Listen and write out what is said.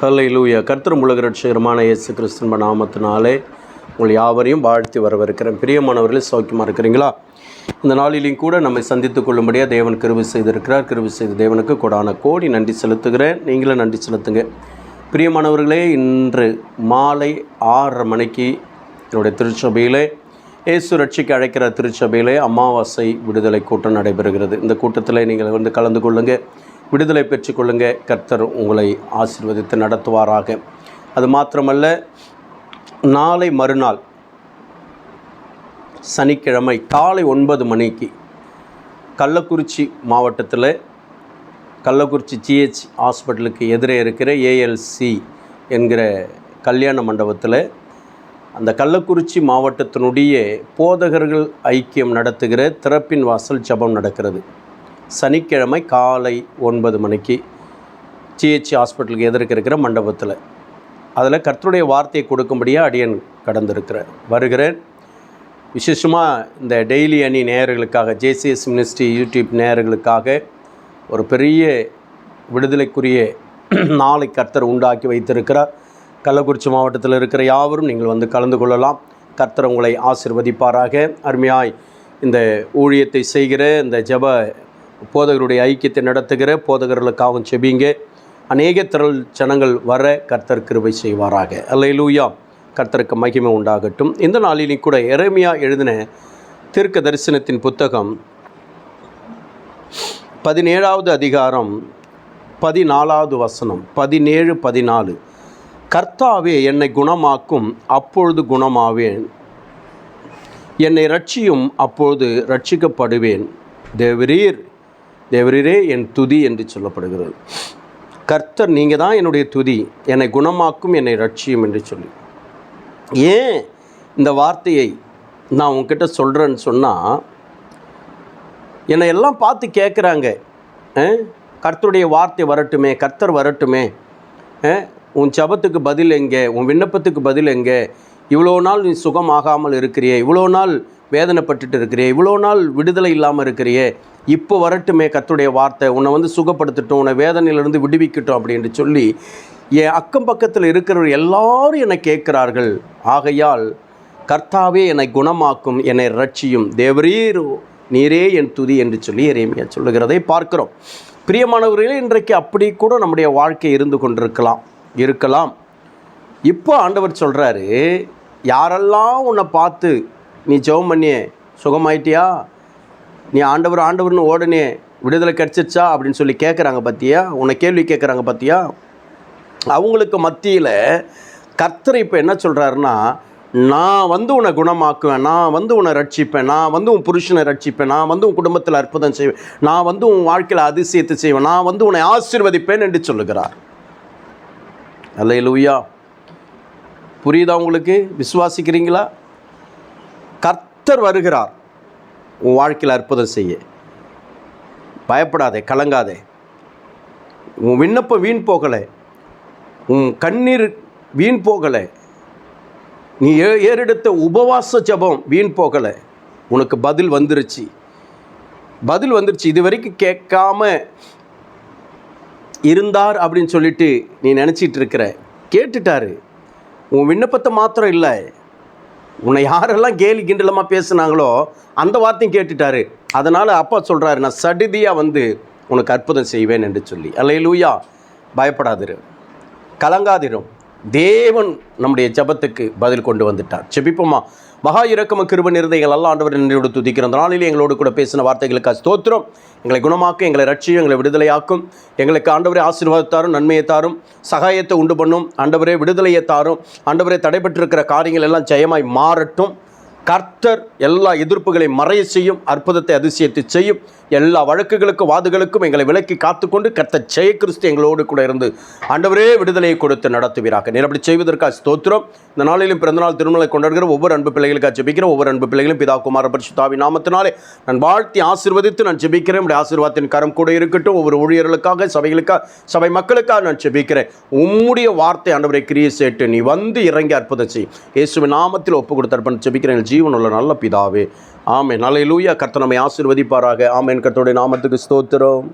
ஹலை லூயா கர்த்தரும் உலகரட்சகரமான இயேசு கிறிஸ்தன்ப நாமத்தினாலே உங்கள் யாவரையும் வாழ்த்தி வரவிருக்கிறேன் பிரியமானவர்களே சௌக்கியமாக இருக்கிறீங்களா? இந்த நாளிலையும் கூட நம்மை சந்தித்துக் கொள்ளும்படியாக தேவன் கிருவி செய்திருக்கிறார். கிருவி செய்த தேவனுக்கு கொடான கோடி நன்றி செலுத்துகிறேன். நீங்களும் நன்றி செலுத்துங்க. பிரியமானவர்களே இன்று மாலை ஆறரை மணிக்கு என்னுடைய திருச்சபையிலே இயேசு ரட்சிக்கு அழைக்கிற திருச்சபையிலே அமாவாசை விடுதலை கூட்டம் நடைபெறுகிறது. இந்த கூட்டத்தில் நீங்கள் வந்து கலந்து கொள்ளுங்கள் விடுதலை பெற்றுக்கொள்ளுங்க கர்த்தர் உங்களை ஆசீர்வதித்து நடத்துவாராக. அது மாத்திரமல்ல நாளை மறுநாள் சனிக்கிழமை காலை ஒன்பது மணிக்கு கள்ளக்குறிச்சி மாவட்டத்தில் கள்ளக்குறிச்சி ஜிஹெச் ஹாஸ்பிட்டலுக்கு எதிரே இருக்கிற ஏஎல்சி என்கிற கல்யாண மண்டபத்தில் அந்த கள்ளக்குறிச்சி மாவட்டத்தினுடைய போதகர்கள் ஐக்கியம் நடத்துகிற திறப்பின் வாசல் ஜபம் நடக்கிறது. சனிக்கிழமை காலை ஒன்பது மணிக்கு ஜிஹெச் ஹாஸ்பிட்டலுக்கு எதிர்க்க இருக்கிற மண்டபத்தில். அதில் கர்த்தருடைய வார்த்தையை கொடுக்கும்படியாக அடியன் கடந்திருக்கிறேன் வருகிறேன். விசேஷமாக இந்த டெய்லி அணி நேயர்களுக்காக ஜேசிஎஸ் மினிஸ்ட்ரி யூடியூப் நேயர்களுக்காக ஒரு பெரிய விடுதலைக்குரிய நாளை கர்த்தர் உண்டாக்கி வைத்திருக்கிறார். கள்ளக்குறிச்சி மாவட்டத்தில் இருக்கிற யாவரும் நீங்கள் வந்து கலந்து கொள்ளலாம். கர்த்தர் உங்களை ஆசிர்வதிப்பாராக. அருமையாய் இந்த ஊழியத்தை செய்கிற இந்த ஜெப போதகருடைய ஐக்கியத்தை நடத்துகிற போதகர்களுக்காகவும் செபிங்க. அநேக திரள் ஜனங்கள் வர கர்த்தர் கிருபை செய்வாராக. அல்லையிலூயா கர்த்தருக்கு மகிமை உண்டாகட்டும். இந்த நாளிலும் கூட எரேமியா எழுதின தீர்க்க தரிசனத்தின் புத்தகம் பதினேழாவது அதிகாரம் பதினாலாவது வசனம் பதினேழு பதினாலு. கர்த்தாவே என்னை குணமாக்கும் அப்பொழுது குணமாவேன். என்னை ரட்சியும் அப்பொழுது ரட்சிக்கப்படுவேன் தேவரீர் தேவரீரே என் துதி என்று சொல்லப்படுகிறது. கர்த்தர் நீங்கள் தான் என்னுடைய துதி. என்னை குணமாக்கும் என்னை ரட்சியும் என்று சொல்லி. ஏன் இந்த வார்த்தையை நான் உங்ககிட்ட சொல்கிறேன்னு சொன்னால் என்னை எல்லாம் பார்த்து கேட்குறாங்க கர்த்தருடைய வார்த்தை வரட்டுமே கர்த்தர் வரட்டுமே. உன் ஜபத்துக்கு பதில் எங்கே? உன் விண்ணப்பத்துக்கு பதில் எங்கே? இவ்வளோ நாள் நீ சுகமாகாமல் இருக்கிறியே. இவ்வளோ நாள் வேதனைப்பட்டுட்டு இருக்கிறியே இவ்வளோ நாள் விடுதலை இல்லாமல் இருக்கிறியே இப்போ வரட்டுமே கத்துடைய வார்த்தை உன்னை வந்து சுகப்படுத்தட்டும் உன்னை வேதனையிலிருந்து விடுவிக்கட்டும் அப்படின்னு சொல்லி என் அக்கம் பக்கத்தில் இருக்கிறவர் எல்லாரும் என்னை கேட்கிறார்கள். ஆகையால் கர்த்தாவே என்னை குணமாக்கும் என்னை ரட்சியும் தேவரீர் நீரே என் துதி என்று சொல்லி எரேமியா சொல்லுகிறதை பார்க்கிறோம். பிரியமானவர்களே இன்றைக்கு அப்படி கூட நம்முடைய வாழ்க்கை இருந்து கொண்டிருக்கலாம் இருக்கலாம். இப்போ ஆண்டவர் சொல்கிறாரு யாரெல்லாம் உன்னை பார்த்து நீ ஜெபம் பண்ணியே. சுகமாயிட்டியா? நீ ஆண்டவர் ஆண்டவர்னு ஓடனே. விடுதலை கிடச்சிருச்சா? அப்படின்னு சொல்லி கேட்குறாங்க பார்த்தியா உன்னை கேள்வி கேட்குறாங்க பார்த்தியா அவங்களுக்கு மத்தியில் கர்த்தர் இப்போ என்ன சொல்கிறாருன்னா நான் வந்து உன்னை குணமாக்குவேன் நான் வந்து உன்னை ரட்சிப்பேன் நான் வந்து உன் புருஷனை ரட்சிப்பேன் நான் வந்து உன் குடும்பத்தில் அற்புதம் செய்வேன் நான் வந்து உன் வாழ்க்கையில் அதிசயத்தை செய்வேன் நான் வந்து உன்னை ஆசீர்வதிப்பேன் என்று சொல்லுகிறார். அல்ல லூயா புரியுதா உங்களுக்கு? விசுவாசிக்கிறீங்களா? கர்த்தர் வருகிறார். உன் வாழ்க்கையில் அற்புதம் செய்ய. பயப்படாதே கலங்காதே. உன் விண்ணப்பம் வீண் போகலை. உன் கண்ணீர் வீண் போகலை. நீ ஏ ஏறெடுத்த உபவாச ஜபம் வீண் போகலை. உனக்கு பதில் வந்துருச்சு. பதில் வந்துருச்சு. இது வரைக்கும் கேட்காம இருந்தார் அப்படின்னு சொல்லிட்டு நீ நினச்சிட்டு இருக்கிற. கேட்டுட்டாரு. உன் விண்ணப்பத்தை மாத்திரம் இல்லை. உன்னை யாரெல்லாம் கேலி கிண்டலமாக பேசுனாங்களோ அந்த வார்த்தையும் கேட்டுட்டாரு. அதனால் அப்பா சொல்கிறாரு நான் சடிதியாக வந்து உனக்கு அற்புதம் செய்வேன் என்று சொல்லி. அல்லையிலூயா பயப்படாதிரு. கலங்காதிரும். தேவன் நம்முடைய ஜெபத்துக்கு பதில் கொண்டு வந்துட்டார். செபிப்போமா? மகா இரக்கம கிருப எங்கள் அல்ல ஆண்டவர் நன்றியோடு துதிக்கிற நாளில் எங்களோடு கூட பேசின வார்த்தைகளுக்கு ஸ்தோத்திரம் எங்களை குணமாக்கும் எங்களை ரட்சியும் எங்களை விடுதலையாக்கும். எங்களுக்கு ஆண்டவரே ஆசீர்வாதத்தாரும் நன்மையை தாரும். சகாயத்தை உண்டு பண்ணும். ஆண்டவரே விடுதலையை தாரும். ஆண்டவரே தடைபட்டிருக்கிற காரியங்கள் எல்லாம் ஜெயமாய் மாறட்டும். கர்த்தர் எல்லா எதிர்ப்புகளை மறைய செய்யும் அற்புதத்தை அதிசயத்தை செய்யும். எல்லா வழக்குகளுக்கும் வாதுகளுக்கும் எங்களை விலக்கி காத்துக்கொண்டு கர்த்தர் ஜெய கிறிஸ்து எங்களோடு கூட இருந்து ஆண்டவரே விடுதலையை கொடுத்து நடத்துவீராக. நீர் அப்படி செய்வதற்காக ஸ்தோத்திரம். இந்த நாளிலும் பிறந்தநாள் திருமலை கொண்டாடுகிற ஒவ்வொரு அன்பு பிள்ளைகளுக்காக ஜெபிக்கிற ஒவ்வொரு அன்பு பிள்ளைகளும் பிதா குமார பரிசுத்தாவி நாமத்தினாலே நான் வாழ்த்தி ஆசீர்வதித்து நான் ஜெபிக்கிறேன். உடைய ஆசீர்வாதத்தின் கரம் கூட இருக்கட்டும். ஒவ்வொரு ஊழியர்களுக்காக சபைகளுக்காக சபை மக்களுக்காக நான் ஜெபிக்கிறேன். உம்முடைய வார்த்தை ஆண்டவரை கிரியை சேட்டு நீ வந்து இறங்கி அற்புதம் செய். இயேசுவின் நாமத்தில் ஒப்பு கொடுத்தர்ப்பன் ஜெபிக்கிறேன். ஜி ஜீவனுள்ள நல்ல பிதாவே. ஆமேன். நல்ல லூயா கர்த்தனமை நம்மை ஆசீர்வதிப்பாராக. ஆமென். கர்த்தருடைய நாமத்துக்கு ஸ்தோத்திரம்.